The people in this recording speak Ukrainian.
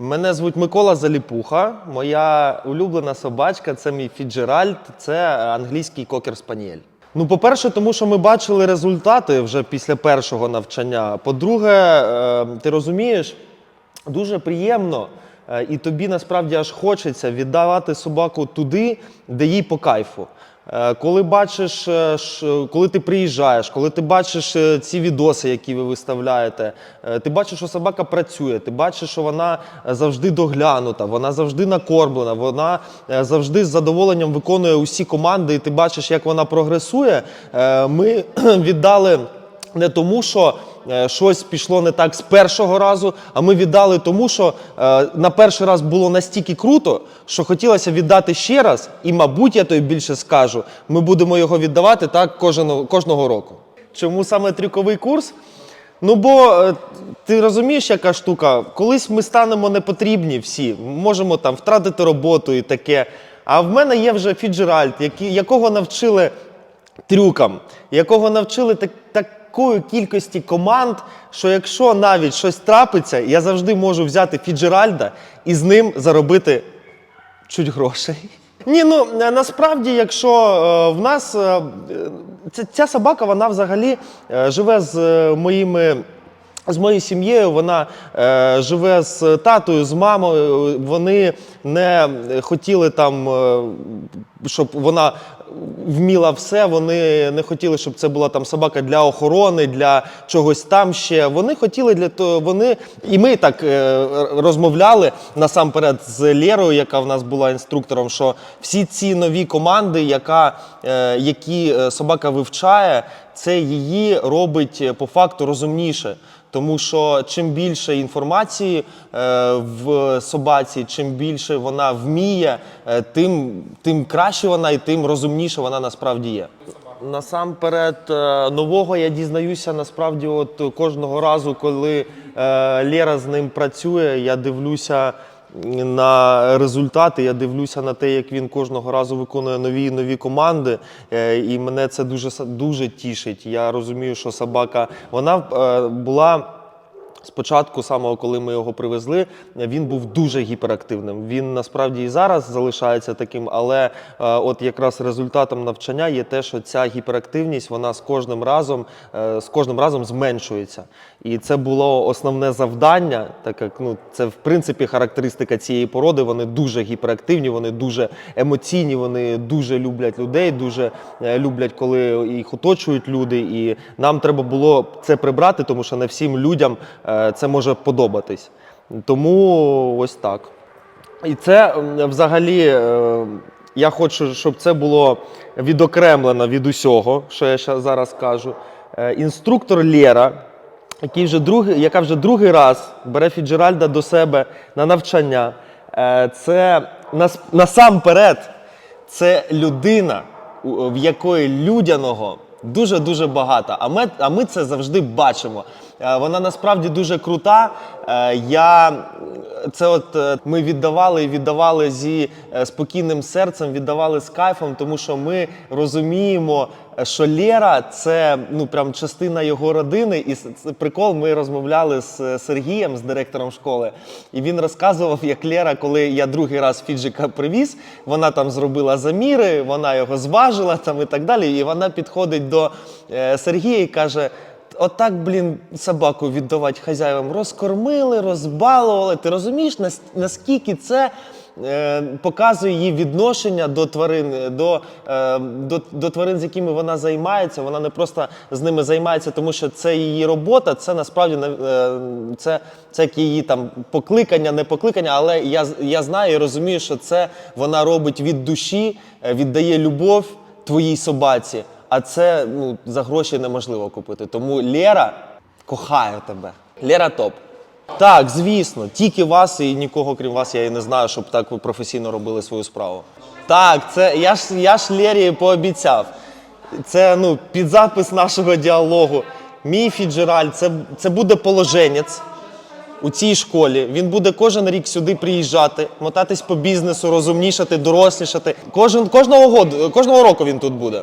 Мене звуть Микола Заліпуха. Моя улюблена собачка це мій Фіджеральд, це англійський кокер спаніель. Ну, по-перше, тому що ми бачили результати вже після першого навчання. По-друге, е, ти розумієш, дуже приємно, е, і тобі насправді аж хочеться віддавати собаку туди, де їй по кайфу. Е, Коли бачиш, е, коли ти приїжджаєш, коли ти бачиш е, ці відоси, які ви виставляєте, ти бачиш, що собака працює, ти бачиш, що вона завжди доглянута, вона завжди накормлена, вона завжди з задоволенням виконує усі команди, і ти бачиш, як вона прогресує. Ми віддали не тому, що щось пішло не так з першого разу, а ми віддали тому, що е, на перший раз було настільки круто, що хотілося віддати ще раз, і, мабуть, я тобі більше скажу, ми будемо його віддавати так кожного, кожного року. Чому саме трюковий курс? Ну, бо е, ти розумієш, яка штука, колись ми станемо непотрібні всі, можемо там втратити роботу і таке. А в мене є вже Фіджеральд, якого навчили трюкам, якого навчили так, такої кількості команд, що якщо навіть щось трапиться, я завжди можу взяти Фіджеральда і з ним заробити чуть грошей. Ні, ну е, насправді, якщо е, в нас е, ця, ця собака, вона взагалі е, живе з е, моїми. З моєю сім'єю вона е, живе з татою, з мамою. Вони не хотіли там, е, щоб вона вміла все. Вони не хотіли, щоб це була там собака для охорони, для чогось там ще. Вони хотіли для того, вони і ми так е, розмовляли насамперед з Лєрою, яка в нас була інструктором, що всі ці нові команди, яка, е, які е, собака вивчає, це її робить по факту розумніше. Тому що чим більше інформації е, в собаці, чим більше вона вміє, е, тим, тим краще вона і тим розумніше вона насправді є. Насамперед, е, нового я дізнаюся насправді, от кожного разу, коли Лера з ним працює, я дивлюся на результати, я дивлюся на те, як він кожного разу виконує нові і нові команди. е, І мене це дуже дуже тішить. Я розумію, що собака вона е, була. Спочатку, самого коли ми його привезли, він був дуже гіперактивним. Він насправді і зараз залишається таким, але е, от якраз результатом навчання є те, що ця гіперактивність вона з кожним разом е, з кожним разом зменшується. І це було основне завдання, так як ну це в принципі характеристика цієї породи. Вони дуже гіперактивні, вони дуже емоційні, вони дуже люблять людей, дуже е, люблять, коли їх оточують люди. І нам треба було це прибрати, тому що не всім людям це може подобатись. Тому ось так. І це взагалі. е, Я хочу, щоб це було відокремлено від усього, що я ща- зараз кажу. Е, Інструктор Лєра, який вже другий, яка вже другий раз бере Фіджеральда до себе на навчання, е, це нас- насамперед це людина, в якої людяного дуже-дуже багато. А ми, а ми це завжди бачимо. Е, Вона насправді дуже крута. Е, Я це от е, ми віддавали і віддавали зі спокійним серцем, віддавали з кайфом, тому що ми розуміємо, що Лєра це ну прям частина його родини. І це прикол. Ми розмовляли з Сергієм, з директором школи, і він розказував, як Лєра, коли я другий раз Фіджика привіз, вона там зробила заміри, вона його зважила там і так далі. І вона підходить до Сергія і каже. Отак, блін, собаку віддавати хазяївам. Розкормили, розбалували. Ти розумієш, нас- наскільки це е, показує її відношення до тварин, е, до, е, до, до тварин, з якими вона займається. Вона не просто з ними займається, тому що це її робота, це насправді е, це, це її там покликання, не покликання, але я, я знаю і розумію, що це вона робить від душі, е, віддає любов твоїй собаці. А це ну, за гроші неможливо купити. Тому Лера кохає тебе. Лера топ. Так, звісно, тільки вас і нікого крім вас я і не знаю, щоб так ви професійно робили свою справу. Так, це я ж я ж Лері пообіцяв. Це ну, під запис нашого діалогу. Мій Фіджераль, це, це буде положенець у цій школі. Він буде кожен рік сюди приїжджати, мотатись по бізнесу, розумнішати, дорослішати. Кожен, кожного, году, кожного року він тут буде.